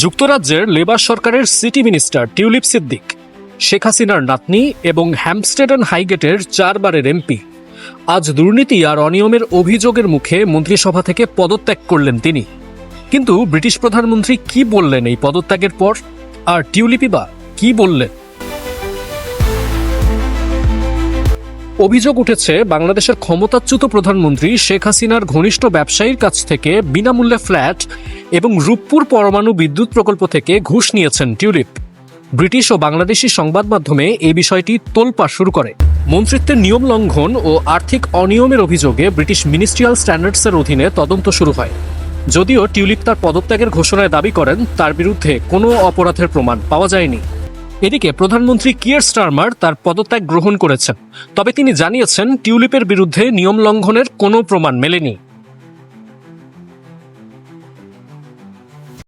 যুক্তরাজ্যের লেবার সরকারের city minister Tulip Siddiq, Sheikh হাসিনার নাতনি এবং হ্যামস্টেডন হাইগেটের চারবারের এমপি। আজ দুর্নীতি আর অনিয়মের অভিযোগের মুখে মন্ত্রিসভা থেকে পদত্যাগ করলেন তিনি। কিন্তু ব্রিটিশ প্রধানমন্ত্রী কি বললেন এই পদত্যাগের পর? আর টিউলিপি বা কি বললেন? অভিযোগ উঠেছে, বাংলাদেশের ক্ষমতাচ্যুত প্রধানমন্ত্রী শেখ হাসিনার ঘনিষ্ঠ ব্যবসায়ীর কাছ থেকে বিনামূল্যে ফ্ল্যাট এবং রূপপুর পরমাণু বিদ্যুৎ প্রকল্প থেকে ঘুষ নিয়েছেন টিউলিপ। ব্রিটিশ ও বাংলাদেশি সংবাদ মাধ্যমে এই বিষয়টি তোলপা শুরু করে। মন্ত্রিত্বের নিয়ম লঙ্ঘন ও আর্থিক অনিয়মের অভিযোগে ব্রিটিশ মিনিস্ট্রিয়াল স্ট্যান্ডার্ডসের অধীনে তদন্ত শুরু হয়। যদিও টিউলিপ তার পদত্যাগের ঘোষণায় দাবি করেন, তার বিরুদ্ধে কোনো অপরাধের প্রমাণ পাওয়া যায়নি। এদিকে প্রধানমন্ত্রী কিয়ার স্টারমার তার পদত্যাগ গ্রহণ করেছেন, তবে তিনি জানিয়েছেন, টিউলিপের বিরুদ্ধে নিয়ম লঙ্ঘনের কোনো প্রমাণ মেলেনি।